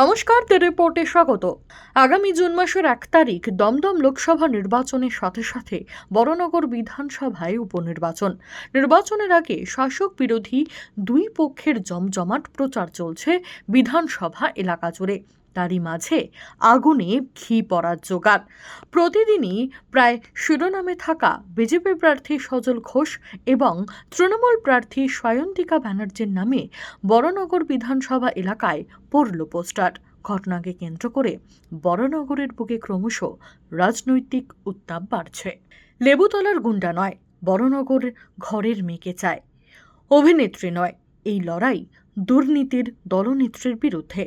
নমস্কার দ্য রিপোর্টে স্বাগত। আগামী জুন মাসের এক তারিখ দমদম লোকসভা নির্বাচনের সাথে সাথে বড়নগর বিধানসভায় উপনির্বাচন। নির্বাচনের আগে শাসক বিরোধী দুই পক্ষের জমজমাট প্রচার চলছে বিধানসভা এলাকা জুড়ে। তারই মাঝে আগুনে ঘি পড়ার জোগাড় প্রতিদিনই প্রায় শিরোনামে থাকা বিজেপি প্রার্থী সজল ঘোষ এবং তৃণমূল প্রার্থী সায়ন্তিকা ব্যানার্জির নামে বড়নগর বিধানসভা এলাকায় পড়ল পোস্টার। ঘটনাকে কেন্দ্র করে বড়নগরের বুকে ক্রমশ রাজনৈতিক উত্তাপ বাড়ছে। লেবুতলার গুন্ডা নয়, বড়নগর ঘরের মেয়েকে চায়। অভিনেত্রী নয়, এই লড়াই দুর্নীতির দলনেত্রীর বিরুদ্ধে।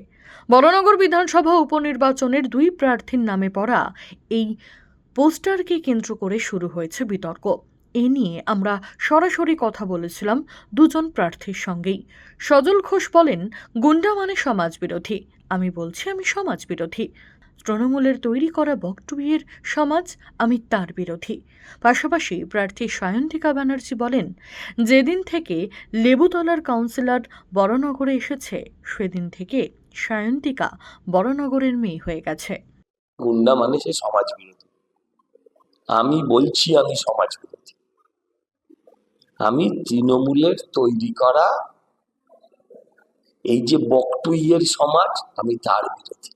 বড়নগর বিধানসভা উপনির্বাচনের দুই প্রার্থীর নামে পড়া এই পোস্টারকে কেন্দ্র করে শুরু হয়েছে বিতর্ক। এ নিয়ে আমরা সরাসরি কথা বলেছিলাম দুজন প্রার্থীর সঙ্গেই। সজল ঘোষ বলেন, গুন্ডা মানে সমাজ বিরোধী আমি বলছি, আমি সমাজ বিরোধী তৃণমূলের তৈরি করা বকটুবিয়ের সমাজ আমি তার বিরোধী। পাশাপাশি প্রার্থী সায়ন্তিকা ব্যানার্জি বলেন, যেদিন থেকে লেবুতলার কাউন্সিলর বড়নগরে এসেছে, সেদিন থেকে সায়ন্তিকা বড়নগরের মেয়ে হয়ে গেছে। গুন্ডা মানে সে সমাজ বিরোধী। আমি বলছি, আমি সমাজ বিরোধী। আমি তৃণমূলের তৈরি করা এই যে বকটুইয়ের সমাজ, আমি তার বিরোধী।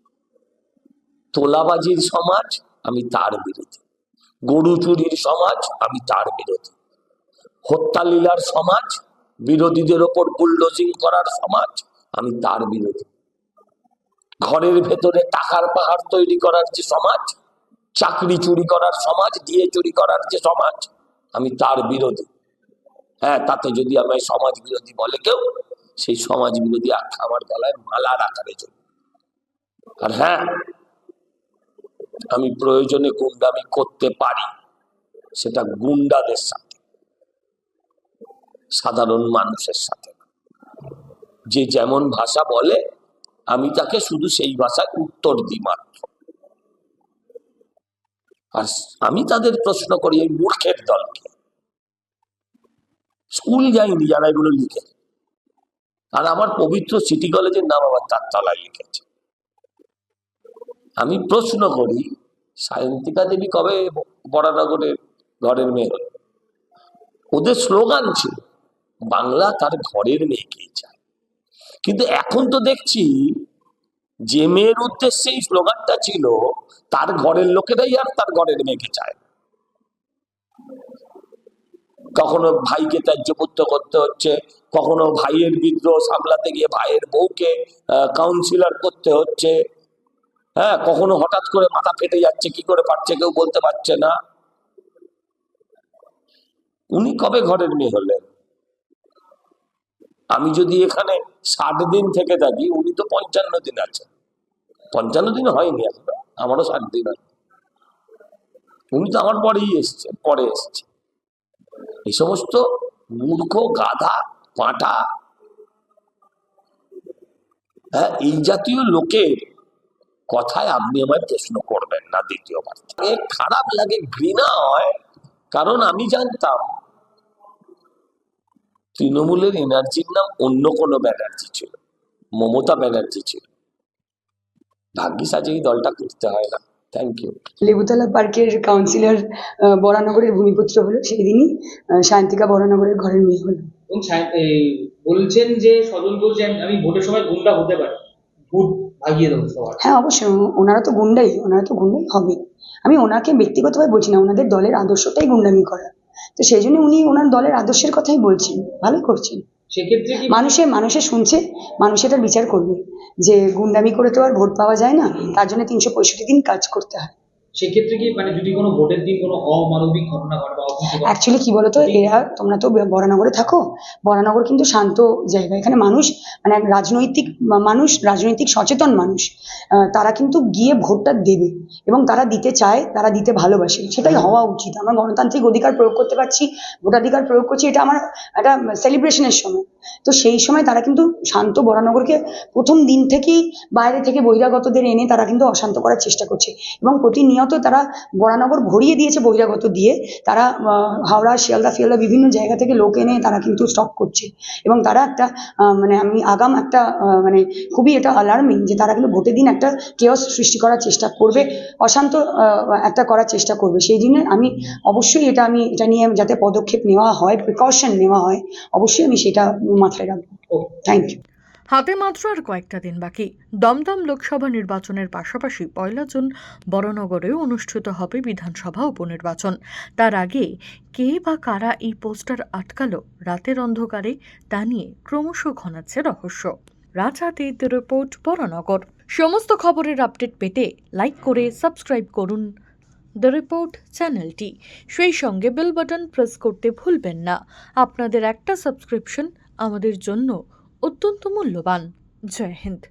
তোলাবাজির সমাজ, আমি তার বিরোধী। গরু চুরির সমাজ, আমি তার বিরোধী। হত্যালীলার সমাজ, বিরোধীদের ওপর বুলডোজিং করার সমাজ, আমি তার বিরোধী। ঘরের ভেতরে টাকার পাহাড় তৈরি করার যে সমাজ, চাকরি চুরি করার সমাজ দিয়ে চুরি করার যে সমাজ, আমি তার বিরোধী। হ্যাঁ তাতে যদি আমায় সমাজ বিরোধী বলে কেউ, সেই সমাজ বিরোধী আখ্যা আমার গলায় মালার আকারে চলবে। আর হ্যাঁ আমি প্রয়োজনে গুন্ডামি করতে পারি, সেটা গুন্ডাদের সাথে, সাধারণ মানুষের সাথে। যে যেমন ভাষা বলে আমি তাকে শুধু সেই ভাষায় উত্তর দিই মাত্র। আর আমি তাদের প্রশ্ন করি এই মূর্খের দলকে। স্কুল যায়নি যারা এগুলো লিখে। আর আমার পবিত্র সিটি কলেজের নাম আবার তার তলায় লিখেছে। আমি প্রশ্ন করি, সায়ন্তিকা দেবী কবে বরানগরের ঘরের মেয়ে ওদের স্লোগান ছিল, বাংলা তার ঘরের মেয়েকেই চায়। কিন্তু এখন তো দেখছি যে মেয়ের উদ্দেশ্যে স্লোগানটা ছিল, তার ঘরের লোকেরাই আর তার ঘরের মেয়েকে চায়। কখনো ভাইকে ত্যায্যপুত্র করতে হচ্ছে, কখনো ভাইয়ের বিদ্রোহ সামলাতে গিয়ে ভাইয়ের বউকে কাউন্সিলর করতে হচ্ছে। হ্যাঁ কখনো হঠাৎ করে মাথা ফেটে যাচ্ছে, কি করে পারছে কেউ বলতে পারছে না। উনি কবে ঘরের মেয়ে হলেন? আমি যদি এখানে ষাট দিন থেকে থাকি, উনি তো পঞ্চান্ন দিন আছেন। পঞ্চান্ন দিন হয়নি এখনও, আমারও ষাট দিন হয় উনি তো আমার পরেই এসছেন পরে এসছে। এই সমস্ত মূর্খ, গাধা পাঁটা হ্যাঁ এই জাতীয় লোকের কথায় আপনি আমায় প্রশ্ন করবেন না দ্বিতীয়বার। খারাপ লাগে ঘৃণা হয় কারণ আমি জানতাম তৃণমূলের এনার্জির নাম অন্য কোনো ব্যানার্জি ছিল। মমতা ব্যানার্জি ছিল। ভাগ্যিস আজ এই দলটা করতে হয় না। থ্যাংক ইউ লেবুতলা পার্কের কাউন্সিলর বরানগরের ভূমিপুত্র হলো সেই দিনই আহ, সায়ন্তিকা বরানগরের ঘরের মেয়ে হলো। বলছেন যে সজল আমি ভোটের সময় গুন্ডা হতে পারি। ভোট ভাগিয়ে দেবো সবার। হ্যাঁ অবশ্যই। ওনারা তো গুন্ডাই ওনারা তো গুন্ডাই হবে। আমি ওনাকে ব্যক্তিগতভাবে বলছি না ওনাদের দলের আদর্শটাই গুন্ডামি করা। তো সেই জন্য উনি ওনার দলের আদর্শের কথাই বলছেন ভালো করছেন। মানুষে মানুষে শুনছে মানুষ এটার বিচার করবে যে গুন্ডামি করে তো আর ভোট পাওয়া যায় না তার জন্য তিনশো পঁয়ষট্টি দিন কাজ করতে হয়। সেক্ষেত্রে কি মানে যদি কোনো ভোটের দিন কোনো অমানবিক ঘটনা ঘটে বা অ্যাকচুয়ালি কি বলতো এরা তোমরা তো বরানগরে থাকো। বরানগর কিন্তু শান্ত জায়গা। এখানে মানুষ মানে এক রাজনৈতিক মানুষ রাজনৈতিক সচেতন মানুষ আহ, তারা কিন্তু গিয়ে ভোটটা দেবে এবং তারা দিতে চায় তারা দিতে ভালোবাসে। সেটাই হওয়া উচিত। আমরা গণতান্ত্রিক অধিকার প্রয়োগ করতে পারছি ভোটাধিকার প্রয়োগ করছি এটা আমার একটা সেলিব্রেশনের সময়। তো সেই সময় তারা কিন্তু শান্ত বরানগরকে প্রথম দিন থেকেই বাইরে থেকে বহিরাগতদের এনে তারা কিন্তু অশান্ত করার চেষ্টা করছে। এবং প্রতিনিয়ত তারা বরানগর ভরিয়ে দিয়েছে বহিরাগত দিয়ে। তারা হাওড়া, শিয়ালদা, ফিয়ালদা বিভিন্ন জায়গা থেকে লোক এনে তারা কিন্তু স্টক করছে। এবং তারা একটা মানে আমি আগাম একটা মানে খুবই এটা অ্যালার্মিং যে তারা কিন্তু ভোটের দিন একটা কেয়স সৃষ্টি করার চেষ্টা করবে, অশান্ত একটা করার চেষ্টা করবে। সেই জন্য আমি অবশ্যই এটা আমি, এটা নিয়ে যাতে পদক্ষেপ নেওয়া হয় প্রিকশন নেওয়া হয়, অবশ্যই আমি সেটা মাথায় রাখব। থ্যাংক ইউ হাতে মাত্র আর কয়েকটা দিন বাকি। দমদম লোকসভা নির্বাচনের পাশাপাশি পয়লা জুন বড়নগরেও অনুষ্ঠিত হবে বিধানসভা উপনির্বাচন। তার আগে কে বা কারা এই পোস্টার আটকালো রাতের অন্ধকারে তা নিয়ে ক্রমশ ঘনাচ্ছে রহস্য। রাজহাতের রিপোর্ট বড়নগর। সমস্ত খবরের আপডেট পেতে লাইক করে সাবস্ক্রাইব করুন দ্য রিপোর্ট চ্যানেলটি। সেই সঙ্গে বেল বাটন প্রেস করতে ভুলবেন না। আপনাদের একটা সাবস্ক্রিপশন আমাদের জন্য অত্যন্ত মূল্যবান। জয় হিন্দ।